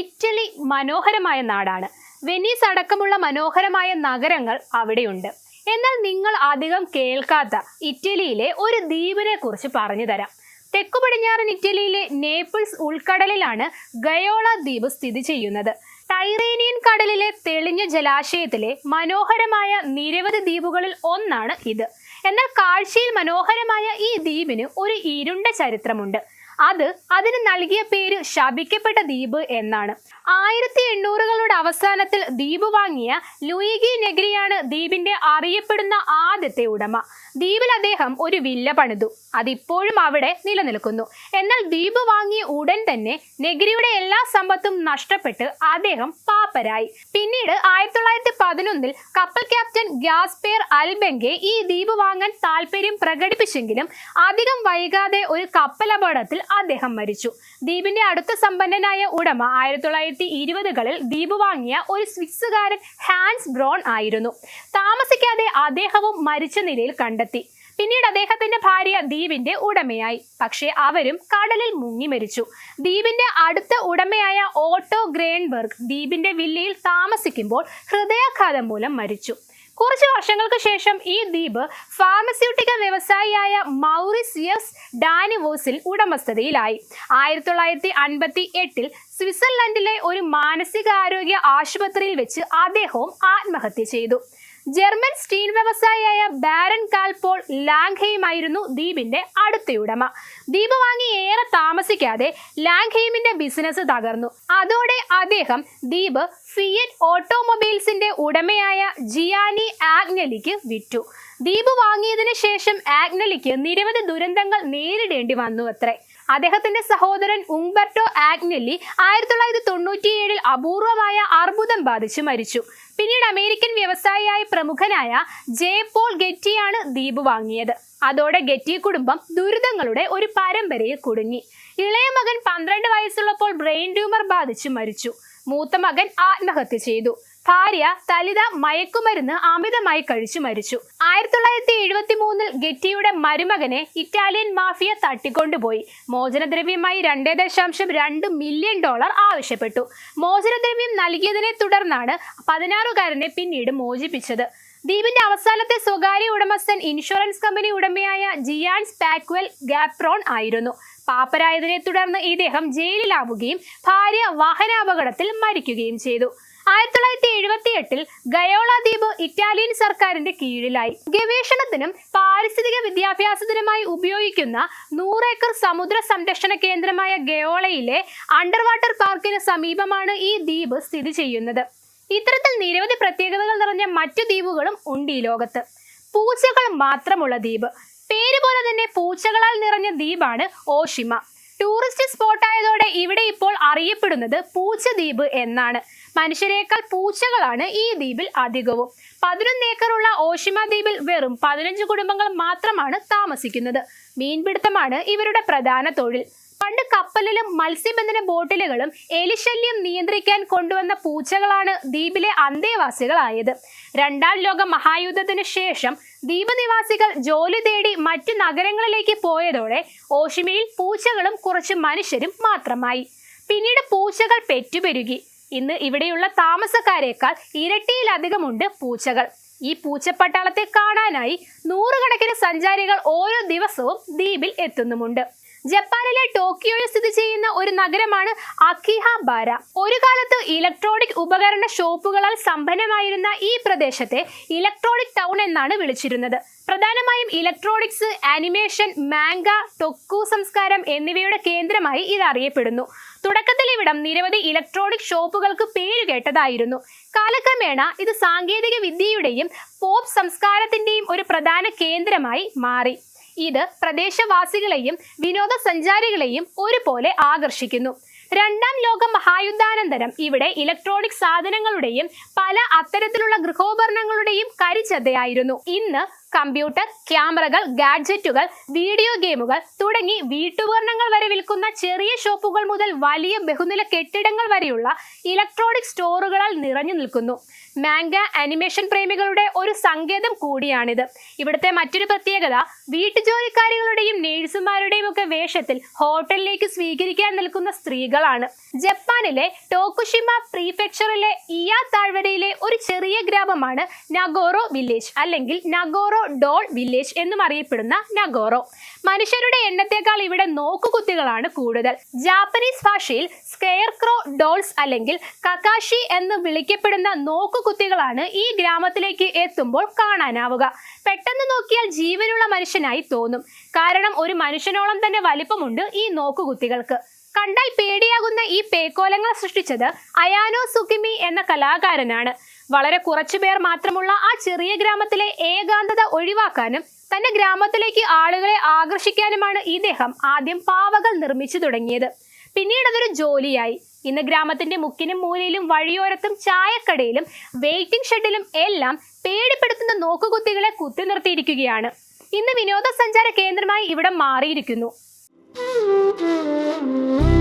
Italy മനോഹരമായ നാടാണ്. Venice അടക്കമുള്ള മനോഹരമായ നഗരങ്ങൾ അവിടെയുണ്ട്. എന്നാൽ നിങ്ങൾ അധികം കേൾക്കാത്ത ഇറ്റലിയിലെ ഒരു ദ്വീപിനെ കുറിച്ച് പറഞ്ഞു തരാം. തെക്കു പടിഞ്ഞാറൻ ഇറ്റലിയിലെ നേപ്പിൾസ് ഉൾക്കടലിലാണ് ഗയോള ദ്വീപ് സ്ഥിതി ചെയ്യുന്നത്. ടൈറേനിയൻ കടലിലെ തെളിഞ്ഞ ജലാശയത്തിലെ മനോഹരമായ നിരവധി ദ്വീപുകളിൽ ഒന്നാണ് ഇത്. എന്നാൽ കാഴ്ചയിൽ മനോഹരമായ ഈ ദ്വീപിന് ഒരു ഇരുണ്ട ചരിത്രമുണ്ട്. അത് അതിന് നൽകിയ പേര് ശപിക്കപ്പെട്ട ദ്വീപ് എന്നാണ്. ആയിരത്തി എണ്ണൂറുകളുടെ അവസാനത്തിൽ ദ്വീപ് വാങ്ങിയ ലൂയിഗി നെഗ്രിയാണ് ദ്വീപിന്റെ അറിയപ്പെടുന്ന ആദ്യത്തെ ഉടമ. ദ്വീപിൽ അദ്ദേഹം ഒരു വില്ല പണിതു. അതിപ്പോഴും അവിടെ നിലനിൽക്കുന്നു. എന്നാൽ ദ്വീപ് വാങ്ങിയ ഉടൻ തന്നെ നെഗ്രിയുടെ എല്ലാ സമ്പത്തും നഷ്ടപ്പെട്ട് അദ്ദേഹം പാപ്പരായി പിന്നീട് ആയിരത്തി തൊള്ളായിരത്തി പതിനൊന്നിൽ കപ്പൽ ക്യാപ്റ്റൻ ഗ്യാസ്പേർ അൽബെങ്കെ ഈ ദ്വീപ് വാങ്ങാൻ താല്പര്യം പ്രകടിപ്പിച്ചെങ്കിലും അധികം വൈകാതെ ഒരു കപ്പൽ അപകടത്തിൽ അദ്ദേഹം മരിച്ചു. ദ്വീപിന്റെ അടുത്ത സമ്പന്നനായ ഉടമ ആയിരത്തി തൊള്ളായിരത്തി ഇരുപതുകളിൽ ദ്വീപ് വാങ്ങിയ ഒരു സ്വിസ്സുകാരൻ ഹാൻസ് ബ്രോൺ ആയിരുന്നു. താമസിക്കാതെ അദ്ദേഹവും മരിച്ച നിലയിൽ കണ്ടെത്തി. പിന്നീട് അദ്ദേഹത്തിന്റെ ഭാര്യ ദ്വീപിന്റെ ഉടമയായി. പക്ഷേ അവരും കടലിൽ മുങ്ങി മരിച്ചു. ദ്വീപിന്റെ അടുത്ത ഉടമയായ ഓട്ടോ ഗ്രേൻബർഗ് ദ്വീപിന്റെ വില്ലയിൽ താമസിക്കുമ്പോൾ ഹൃദയാഘാതം മൂലം മരിച്ചു. കുറച്ച് വർഷങ്ങൾക്ക് ശേഷം ഈ ദ്വീപ് ഫാർമസ്യൂട്ടിക്കൽ വ്യവസായിയായ മൗറിസിയസ് ഡാനിവോസിൽ ഉടമസ്ഥതയിലായി. ആയിരത്തി തൊള്ളായിരത്തി അൻപത്തി എട്ടിൽ സ്വിറ്റ്സർലൻഡിലെ ഒരു മാനസികാരോഗ്യ ആശുപത്രിയിൽ വെച്ച് അദ്ദേഹവും ആത്മഹത്യ ചെയ്തു. ജർമ്മൻ സ്റ്റീൽ വ്യവസായിയായ ബാരൻ കാൽപോൾ ലാംഗ്ഹെയിമായിരുന്നു ദ്വീപിന്റെ അടുത്ത ഉടമ ദ്വീപ് വാങ്ങി ഏറെ താമസിക്കാതെ ലാംഗ്ഹെയിമിന്റെ ബിസിനസ് തകർന്നു. അതോടെ അദ്ദേഹം ദ്വീപ് ഫിയറ്റ് ഓട്ടോമൊബൈൽസിന്റെ ഉടമയായ ജിയാനി ആഗ്നലിക്ക് വിറ്റു. ദ്വീപ് വാങ്ങിയതിനു ശേഷം ആഗ്നലിക്ക് നിരവധി ദുരന്തങ്ങൾ നേരിടേണ്ടി വന്നു അത്രേ അദ്ദേഹത്തിന്റെ സഹോദരൻ ഉംബർട്ടോ ആഗ്നലി ആയിരത്തി തൊള്ളായിരത്തി തൊണ്ണൂറ്റിയേഴിൽ അപൂർവമായ അർബുദം ബാധിച്ച് മരിച്ചു. പിന്നീട് അമേരിക്കൻ വ്യവസായിയായ പ്രമുഖനായ ജെ പോൾ ഗെറ്റിയാണ് ദ്വീപ് വാങ്ങിയത്. അതോടെ ഗെറ്റി കുടുംബം ദുരിതങ്ങളുടെ ഒരു പരമ്പരയിൽ കുടുങ്ങി. ഇളയ മകൻ പന്ത്രണ്ട് വയസ്സുള്ളപ്പോൾ ബ്രെയിൻ ട്യൂമർ ബാധിച്ച് മരിച്ചു. മൂത്ത മകൻ ആത്മഹത്യ ചെയ്തു. ഭാര്യ തലിത മയക്കുമരുന്ന് അമിതമായി കഴിച്ചു മരിച്ചു. ആയിരത്തി തൊള്ളായിരത്തി എഴുപത്തി മൂന്നിൽ ഗെറ്റിയുടെ മരുമകനെ ഇറ്റാലിയൻ മാഫിയ തട്ടിക്കൊണ്ടുപോയി. മോചനദ്രവ്യമായി രണ്ടേ ദശാംശം രണ്ട് മില്യൺ ഡോളർ ആവശ്യപ്പെട്ടു. മോചനദ്രവ്യം നൽകിയതിനെ തുടർന്നാണ് പതിനാറുകാരനെ പിന്നീട് മോചിപ്പിച്ചത്. ദ്വീപിന്റെ അവസാനത്തെ സ്വകാര്യ ഉടമസ്ഥൻ ഇൻഷുറൻസ് കമ്പനി ഉടമയായ ജിയാൻസ് പാക്വൽ ഗാപ്രോൺ ആയിരുന്നു. പാപ്പരായതിനെ തുടർന്ന് ഇദ്ദേഹം ജയിലിലാവുകയും ഭാര്യ വാഹനാപകടത്തിൽ മരിക്കുകയും ചെയ്തു. ആയിരത്തി തൊള്ളായിരത്തി എഴുപത്തി എട്ടിൽ ഗയോള ദ്വീപ് ഇറ്റാലിയൻ സർക്കാരിന്റെ കീഴിലായി. ഗവേഷണത്തിനും പാരിസ്ഥിതിക വിദ്യാഭ്യാസത്തിനുമായി ഉപയോഗിക്കുന്ന നൂറേക്കർ സമുദ്ര സംരക്ഷണ കേന്ദ്രമായ ഗയോളയിലെ അണ്ടർ വാട്ടർ പാർക്കിന് സമീപമാണ് ഈ ദ്വീപ് സ്ഥിതി ചെയ്യുന്നത്. ഇത്തരത്തിൽ നിരവധി പ്രത്യേകതകൾ നിറഞ്ഞ മറ്റു ദ്വീപുകളും ഉണ്ട് ഈ ലോകത്ത്. പൂച്ചകൾ മാത്രമുള്ള ദ്വീപ്. പേര് പോലെ തന്നെ പൂച്ചകളാൽ നിറഞ്ഞ ദ്വീപാണ് ഓഷിമ. ടൂറിസ്റ്റ് സ്പോട്ട് ആയതോടെ ഇവിടെ ഇപ്പോൾ അറിയപ്പെടുന്നത് പൂച്ച ദ്വീപ് എന്നാണ്. മനുഷ്യരെക്കാൾ പൂച്ചകളാണ് ഈ ദ്വീപിൽ അധികവും. പതിനൊന്ന് ഏക്കറുള്ള ഓഷിമ ദ്വീപിൽ വെറും പതിനഞ്ച് കുടുംബങ്ങൾ മാത്രമാണ് താമസിക്കുന്നത്. മീൻപിടുത്തമാണ് ഇവരുടെ പ്രധാന തൊഴിൽ. പണ്ട് കപ്പലിലും മത്സ്യബന്ധന ബോട്ടിലുകളും എലിശല്യം നിയന്ത്രിക്കാൻ കൊണ്ടുവന്ന പൂച്ചകളാണ് ദ്വീപിലെ അന്തേവാസികളായത്. രണ്ടാം ലോക മഹായുദ്ധത്തിനു ശേഷം ദ്വീപ് നിവാസികൾ ജോലി തേടി മറ്റു നഗരങ്ങളിലേക്ക് പോയതോടെ ഓഷിമയിൽ പൂച്ചകളും കുറച്ച് മനുഷ്യരും മാത്രമായി. പിന്നീട് പൂച്ചകൾ പെറ്റുപെരുകി. ഇന്ന് ഇവിടെയുള്ള താമസക്കാരേക്കാൾ ഇരട്ടിയിലധികമുണ്ട് പൂച്ചകൾ. ഈ പൂച്ചപ്പട്ടാളത്തെ കാണാനായി നൂറുകണക്കിന് സഞ്ചാരികൾ ഓരോ ദിവസവും ദ്വീപിൽ എത്തുന്നുമുണ്ട്. ജപ്പാനിലെ ടോക്കിയോയിൽ സ്ഥിതി ചെയ്യുന്ന ഒരു നഗരമാണ് അക്കിഹാബാര ഒരു കാലത്ത് ഇലക്ട്രോണിക് ഉപകരണ ഷോപ്പുകളാൽ സമ്പന്നമായിരുന്ന ഈ പ്രദേശത്തെ ഇലക്ട്രോണിക് ടൗൺ എന്നാണ് വിളിച്ചിരുന്നത്. പ്രധാനമായും ഇലക്ട്രോണിക്സ് ആനിമേഷൻ മാങ്ക ടൊക്കു സംസ്കാരം എന്നിവയുടെ കേന്ദ്രമായി ഇത് അറിയപ്പെടുന്നു. തുടക്കത്തിൽ ഇവിടം നിരവധി ഇലക്ട്രോണിക് ഷോപ്പുകൾക്ക് പേരുകേട്ടതായിരുന്നു കാലക്രമേണ ഇത് സാങ്കേതിക വിദ്യയുടെയും പോപ്പ് സംസ്കാരത്തിന്റെയും ഒരു പ്രധാന കേന്ദ്രമായി മാറി. ഇത് പ്രദേശവാസികളെയും വിനോദസഞ്ചാരികളെയും ഒരുപോലെ ആകർഷിക്കുന്നു. രണ്ടാം ലോക മഹായുദ്ധാനന്തരം. ഇവിടെ ഇലക്ട്രോണിക് സാധനങ്ങളുടെയും പല അത്തരത്തിലുള്ള ഗൃഹോപകരണങ്ങളുടെയും കരിച്ചതയായിരുന്നു ഇന്ന് കമ്പ്യൂട്ടർ ക്യാമറകൾ ഗാഡ്ജറ്റുകൾ വീഡിയോ ഗെയിമുകൾ തുടങ്ങി വീട്ടുപകരണങ്ങൾ വരെ വിൽക്കുന്ന ചെറിയ ഷോപ്പുകൾ മുതൽ വലിയ ബഹുനില കെട്ടിടങ്ങൾ വരെയുള്ള ഇലക്ട്രോണിക് സ്റ്റോറുകളാൽ നിറഞ്ഞു നിൽക്കുന്നു. മാംഗ അനിമേഷൻ പ്രേമികളുടെ ഒരു സങ്കേതം കൂടിയാണിത്. ഇവിടുത്തെ മറ്റൊരു പ്രത്യേകത വീട്ടുജോലിക്കാരികളുടെയും നേഴ്സുമാരുടെയും ഒക്കെ വേഷത്തിൽ ഹോട്ടലിലേക്ക് സ്വീകരിക്കാൻ നിൽക്കുന്ന സ്ത്രീകളാണ് ജപ്പാനിലെ ടോക്കുഷിമ പ്രീഫെക്ചറിലെ ഇയാ താഴ്വരയിലെ ഒരു ചെറിയ ഗ്രാമമാണ് നഗോറോ വില്ലേജ് അല്ലെങ്കിൽ നഗോറോ ഡോൾ വില്ലേജ് എന്നും അറിയപ്പെടുന്ന നഗോറോ. മനുഷ്യരുടെ എണ്ണത്തേക്കാൾ ഇവിടെ നോക്കുകുത്തികളാണ് കൂടുതൽ. ജാപ്പനീസ് ഭാഷയിൽ സ്കെയർ ക്രോ ഡോൾസ് അല്ലെങ്കിൽ കക്കാഷി എന്ന് വിളിക്കപ്പെടുന്ന നോക്കുകുത്തികളാണ് ഈ ഗ്രാമത്തിലേക്ക് എത്തുമ്പോൾ കാണാനാവുക. പെട്ടെന്ന് നോക്കിയാൽ ജീവനുള്ള മനുഷ്യനായി തോന്നും. കാരണം ഒരു മനുഷ്യനോളം തന്നെ വലിപ്പമുണ്ട് ഈ നോക്കുകുത്തികൾക്ക്. കണ്ടാൽ പേടിയാകുന്ന ഈ പേക്കോലങ്ങൾ സൃഷ്ടിച്ചത് അയാനോ സുഖിമി എന്ന കലാകാരനാണ്. വളരെ കുറച്ചു പേർ മാത്രമുള്ള ആ ചെറിയ ഗ്രാമത്തിലെ ഏകാന്തത ഒഴിവാക്കാനും തന്റെ ഗ്രാമത്തിലേക്ക് ആളുകളെ ആകർഷിക്കാനുമാണ് ഇദ്ദേഹം ആദ്യം പാവകൾ നിർമ്മിച്ചു തുടങ്ങിയത്. പിന്നീട് അതൊരു ജോലിയായി. ഇന്ന് ഗ്രാമത്തിന്റെ മുക്കിനും മൂലയിലും വഴിയോരത്തും ചായക്കടയിലും വെയിറ്റിംഗ് ഷെഡിലും എല്ലാം പേടിപ്പെടുത്തുന്ന നോക്കുകുത്തികളെ കുത്തി നിർത്തിയിരിക്കുകയാണ്. ഇന്ന് വിനോദസഞ്ചാര കേന്ദ്രമായി ഇവിടെ മാറിയിരിക്കുന്നു. Mm-hmm.